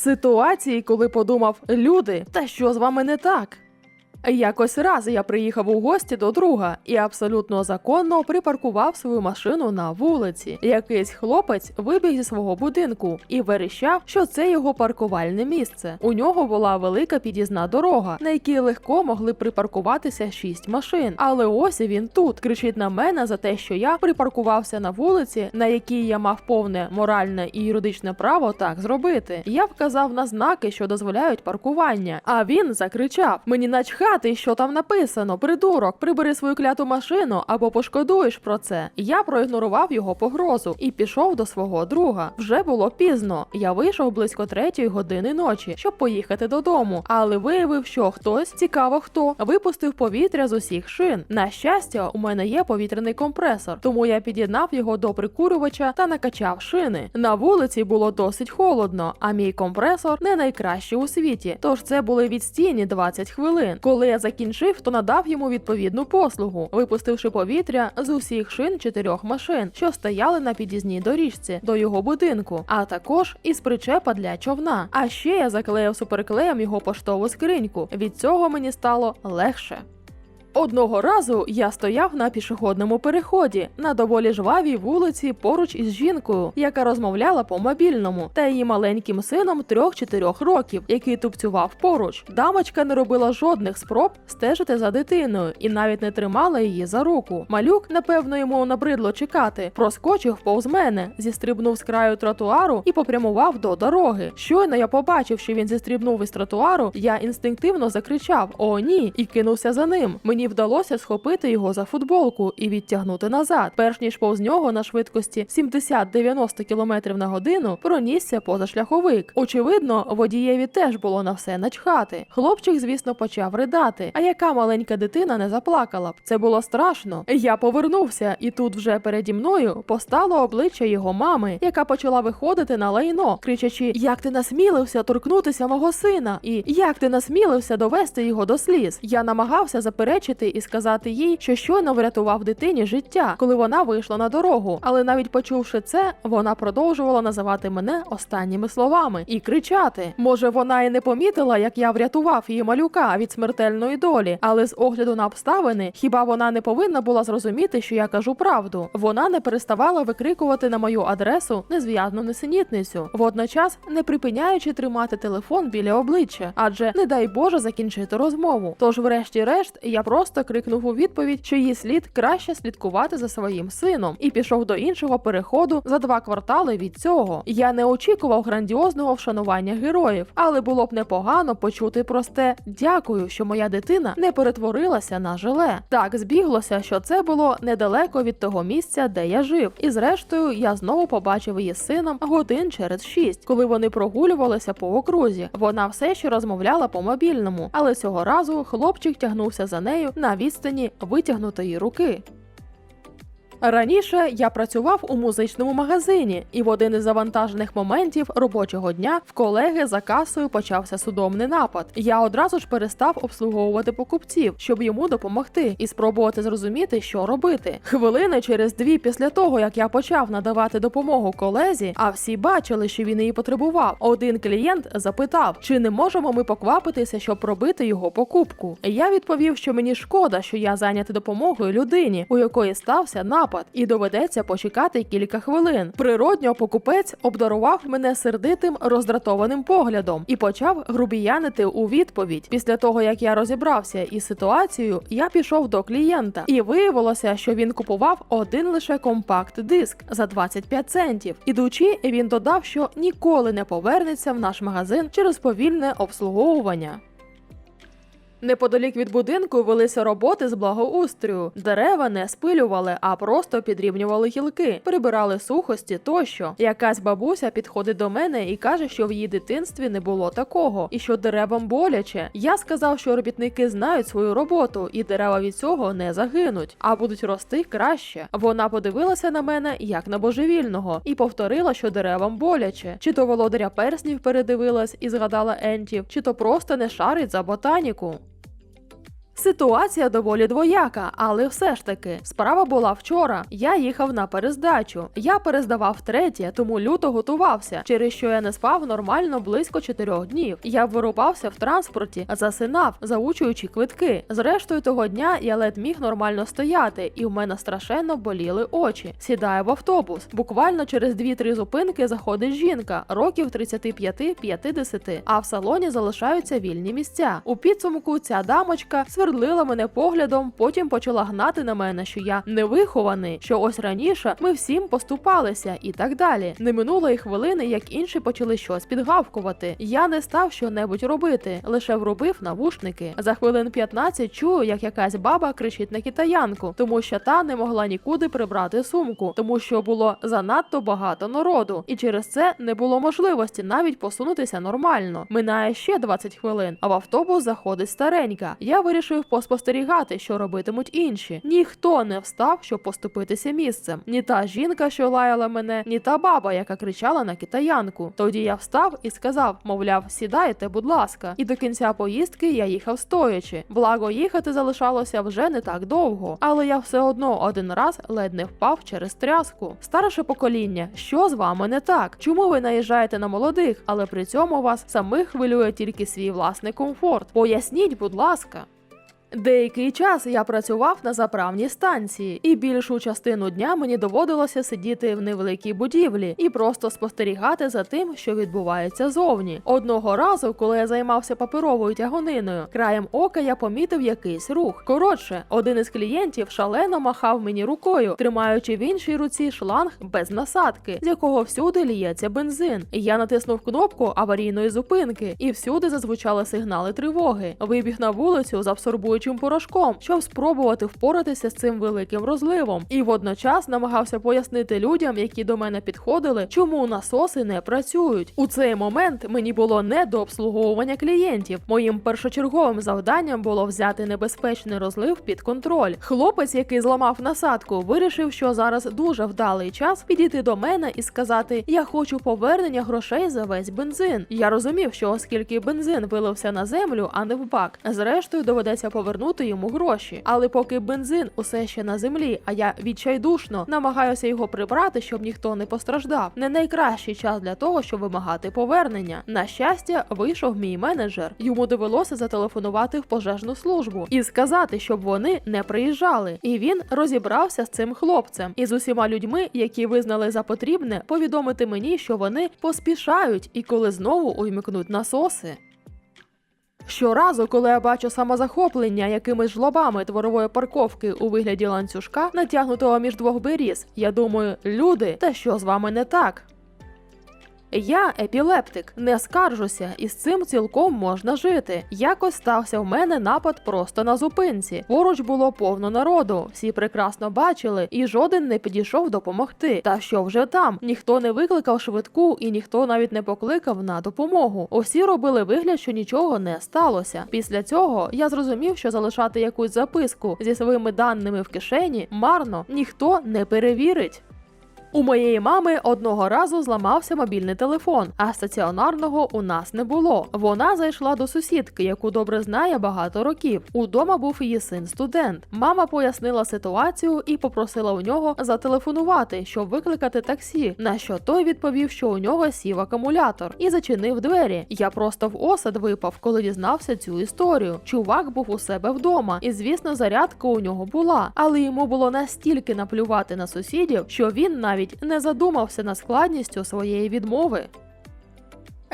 Ситуації, коли подумав, люди, та що з вами не так? Якось раз я приїхав у гості до друга і абсолютно законно припаркував свою машину на вулиці. Якийсь хлопець вибіг зі свого будинку і верещав, що це його паркувальне місце. У нього була велика під'їзна дорога, на якій легко могли припаркуватися шість машин. Але ось він тут кричить на мене за те, що я припаркувався на вулиці, на якій я мав повне моральне і юридичне право так зробити. Я вказав на знаки, що дозволяють паркування. А він закричав: Мені начхати, що там написано, придурок, прибери свою кляту машину або пошкодуєш про це. Я проігнорував його погрозу і пішов до свого друга. Вже було пізно. Я вийшов близько третьої години ночі, щоб поїхати додому, але виявив, що хтось цікаво хто випустив повітря з усіх шин. На щастя, у мене є повітряний компресор, тому я під'єднав його до прикурювача та накачав шини. На вулиці було досить холодно, а мій компресор не найкращий у світі. Тож це були відстійні 20 хвилин. Коли я закінчив, то надав йому відповідну послугу, випустивши повітря з усіх шин чотирьох машин, що стояли на під'їзній доріжці до його будинку, а також із причепа для човна. А ще я заклеїв суперклеєм його поштову скриньку. Від цього мені стало легше. Одного разу я стояв на пішохідному переході на доволі жвавій вулиці поруч із жінкою, яка розмовляла по мобільному, та її маленьким сином 3-4 років, який тупцював поруч. Дамочка не робила жодних спроб стежити за дитиною і навіть не тримала її за руку. Малюк, напевно, йому набридло чекати, проскочив повз мене, зістрибнув з краю тротуару і попрямував до дороги. Щойно я побачив, що він зістрибнув із тротуару, я інстинктивно закричав О, ні! і кинувся за ним. Мені вдалося схопити його за футболку і відтягнути назад, перш ніж повз нього на швидкості 70-90 км на годину пронісся позашляховик. Очевидно, водієві теж було на все начхати. Хлопчик, звісно, почав ридати. А яка маленька дитина не заплакала б? Це було страшно. Я повернувся, і тут вже переді мною постало обличчя його мами, яка почала виходити на лайно, кричачи: Як ти насмілився торкнутися мого сина? І як ти насмілився довести його до сліз? Я намагався заперечити і сказати їй, що щойно врятував дитині життя, коли вона вийшла на дорогу. Але навіть почувши це, вона продовжувала називати мене останніми словами і кричати. Може, вона і не помітила, як я врятував її малюка від смертельної долі, але з огляду на обставини, хіба вона не повинна була зрозуміти, що я кажу правду? Вона не переставала викрикувати на мою адресу незв'язну несенітницю, водночас не припиняючи тримати телефон біля обличчя, адже не дай Боже закінчити розмову. Тож, врешті-решт, я просто крикнув у відповідь, що їй слід краще слідкувати за своїм сином, і пішов до іншого переходу за два квартали від цього. Я не очікував грандіозного вшанування героїв, але було б непогано почути просте дякую, що моя дитина не перетворилася на желе. Так збіглося, що це було недалеко від того місця, де я жив. І зрештою я знову побачив її з сином годин через шість, коли вони прогулювалися по окрузі. Вона все ще розмовляла по мобільному, але цього разу хлопчик тягнувся за нею на відстані витягнутої руки. Раніше я працював у музичному магазині, і в один із завантажених моментів робочого дня в колеги за касою почався судомний напад. Я одразу ж перестав обслуговувати покупців, щоб йому допомогти і спробувати зрозуміти, що робити. Хвилини через дві після того, як я почав надавати допомогу колезі, а всі бачили, що він її потребував. Один клієнт запитав, чи не можемо ми поквапитися, щоб пробити його покупку. Я відповів, що мені шкода, що я зайнятий допомогою людині, у якої стався напад, і доведеться почекати кілька хвилин. Природньо покупець обдарував мене сердитим роздратованим поглядом і почав грубіянити у відповідь. Після того як я розібрався із ситуацією, я пішов до клієнта, і виявилося, що він купував один лише компакт-диск за 25 центів. Ідучи, він додав, що ніколи не повернеться в наш магазин через повільне обслуговування. Неподалік від будинку велися роботи з благоустрою. Дерева не спилювали, а просто підрівнювали гілки, прибирали сухості тощо. Якась бабуся підходить до мене і каже, що в її дитинстві не було такого, і що деревам боляче. Я сказав, що робітники знають свою роботу, і дерева від цього не загинуть, а будуть рости краще. Вона подивилася на мене як на божевільного і повторила, що деревам боляче. Чи то володаря перснів передивилась і згадала ентів, чи то просто не шарить за ботаніку. Ситуація доволі двояка, але все ж таки справа була вчора. Я їхав на перездачу. Я перездавав втретє, тому люто готувався, через що я не спав нормально близько чотирьох днів. Я вирубався в транспорті, засинав, заучуючи квитки. Зрештою, того дня я ледь міг нормально стояти, і в мене страшенно боліли очі. Сідаю в автобус. Буквально через 2-3 зупинки заходить жінка, років 35-50, а в салоні залишаються вільні місця. У підсумку ця дамочка свердлила мене поглядом, потім почала гнати на мене, що я невихований, що ось раніше ми всім поступалися і так далі. Не минуло й хвилини, як інші почали щось підгавкувати. Я не став що-небудь робити, лише врубив навушники. За хвилин 15 чую, як якась баба кричить на китаянку, тому що та не могла нікуди прибрати сумку, тому що було занадто багато народу, і через це не було можливості навіть посунутися нормально. Минає ще 20 хвилин, а в автобус заходить старенька. Я вирішив поспостерігати, що робитимуть інші. Ніхто не встав, щоб поступитися місцем. Ні та жінка, що лаяла мене, ні та баба, яка кричала на китаянку. Тоді я встав і сказав, мовляв, сідайте, будь ласка. І до кінця поїздки я їхав стоячи. Благо, їхати залишалося вже не так довго, але я все одно один раз ледь не впав через тряску. Старше покоління, що з вами не так? Чому ви наїжджаєте на молодих, але при цьому вас самих хвилює тільки свій власний комфорт? Поясніть, будь ласка. Деякий час я працював на заправній станції, і більшу частину дня мені доводилося сидіти в невеликій будівлі і просто спостерігати за тим, що відбувається зовні. Одного разу, коли я займався паперовою тягониною, краєм ока я помітив якийсь рух. Коротше, один із клієнтів шалено махав мені рукою, тримаючи в іншій руці шланг без насадки, з якого всюди ліється бензин. Я натиснув кнопку аварійної зупинки, і всюди зазвучали сигнали тривоги. Вибіг на вулицю з абсорбуючим порошком, щоб спробувати впоратися з цим великим розливом, і водночас намагався пояснити людям, які до мене підходили, чому насоси не працюють. У цей момент мені було не до обслуговування клієнтів. Моїм першочерговим завданням було взяти небезпечний розлив під контроль. Хлопець, який зламав насадку, вирішив, що зараз дуже вдалий час підійти до мене і сказати: Я хочу повернення грошей за весь бензин. Я розумів, що оскільки бензин вилився на землю, а не в бак, зрештою доведеться повернути йому гроші. Але поки бензин усе ще на землі, а я відчайдушно намагаюся його прибрати, щоб ніхто не постраждав. Не найкращий час для того, щоб вимагати повернення. На щастя, вийшов мій менеджер. Йому довелося зателефонувати в пожежну службу і сказати, щоб вони не приїжджали. І він розібрався з цим хлопцем і з усіма людьми, які визнали за потрібне, повідомити мені, що вони поспішають і коли знову увімкнуть насоси. Щоразу, коли я бачу самозахоплення якимись жлобами дворової парковки у вигляді ланцюжка, натягнутого між двох беріз, я думаю, люди, та що з вами не так? Я епілептик, не скаржуся, і з цим цілком можна жити. Якось стався в мене напад просто на зупинці. Поруч було повно народу, всі прекрасно бачили, і жоден не підійшов допомогти. Та що вже там? Ніхто не викликав швидку, і ніхто навіть не покликав на допомогу. Усі робили вигляд, що нічого не сталося. Після цього я зрозумів, що залишати якусь записку зі своїми даними в кишені марно ніхто не перевірить. У моєї мами одного разу зламався мобільний телефон, а стаціонарного у нас не було. Вона зайшла до сусідки, яку добре знає багато років. Удома був її син студент. Мама пояснила ситуацію і попросила у нього зателефонувати, щоб викликати таксі. На що той відповів, що у нього сів акумулятор, і зачинив двері. Я просто в осад випав, коли дізнався цю історію. Чувак був у себе вдома, і звісно, зарядка у нього була, але йому було настільки наплювати на сусідів, що він навіть не задумався над складністю своєї відмови.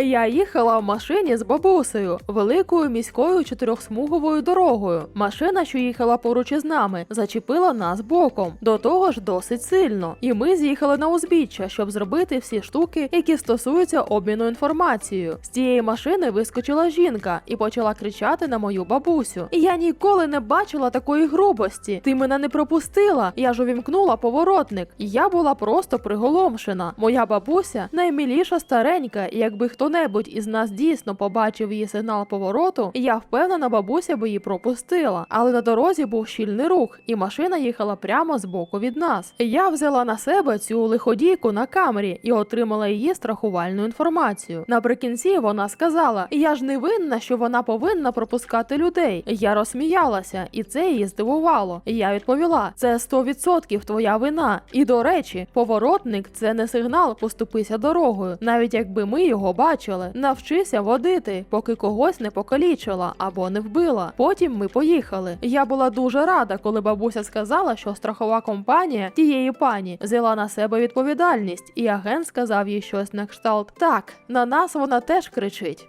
Я їхала в машині з бабусею великою міською чотирьохсмуговою дорогою. Машина, що їхала поруч із нами, зачепила нас боком, до того ж досить сильно. І ми з'їхали на узбіччя, щоб зробити всі штуки, які стосуються обміну інформацією. З цієї машини вискочила жінка і почала кричати на мою бабусю. Я ніколи не бачила такої грубості. Ти мене не пропустила. Я ж увімкнула поворотник. Я була просто приголомшена. Моя бабуся найміліша старенька, і якби хто хто-небудь із нас дійсно побачив її сигнал повороту, я впевнена, бабуся би її пропустила. Але на дорозі був щільний рух, і машина їхала прямо з боку від нас. Я взяла на себе цю лиходійку на камері і отримала її страхувальну інформацію. Наприкінці вона сказала: Я ж не винна, що вона повинна пропускати людей. Я розсміялася, і це її здивувало. Я відповіла: це 100% твоя вина. І до речі, поворотник це не сигнал поступися дорогою, навіть якби ми його бачили. Навчися водити, поки когось не покалічила або не вбила. Потім ми поїхали. Я була дуже рада, коли бабуся сказала, що страхова компанія тієї пані взяла на себе відповідальність, і агент сказав їй щось на кшталт: так, на нас вона теж кричить.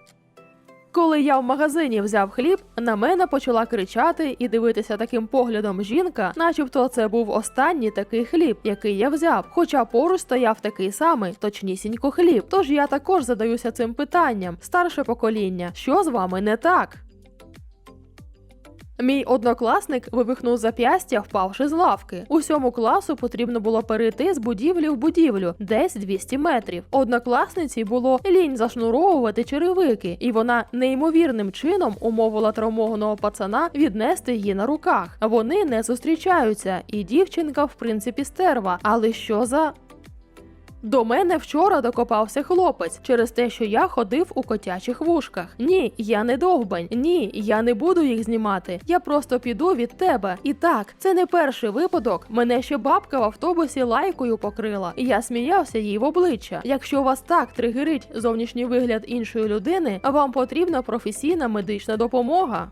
Коли я в магазині взяв хліб, на мене почала кричати і дивитися таким поглядом жінка, начебто це був останній такий хліб, який я взяв. Хоча поруч стояв такий самий, точнісінько хліб. Тож я також задаюся цим питанням: старше покоління, що з вами не так? Мій однокласник вивихнув зап'ястя, впавши з лавки. Усьому класу потрібно було перейти з будівлі в будівлю, десь 200 метрів. Однокласниці було лінь зашнуровувати черевики, і вона неймовірним чином умовила травмованого пацана віднести її на руках. Вони не зустрічаються, і дівчинка, в принципі, стерва. Але що за. До мене вчора докопався хлопець через те, що я ходив у котячих вушках. Ні, я не довбань. Ні, я не буду їх знімати. Я просто піду від тебе. І так, це не перший випадок. Мене ще бабка в автобусі лайкою покрила, і я сміявся їй в обличчя. Якщо вас так тригерить зовнішній вигляд іншої людини, вам потрібна професійна медична допомога.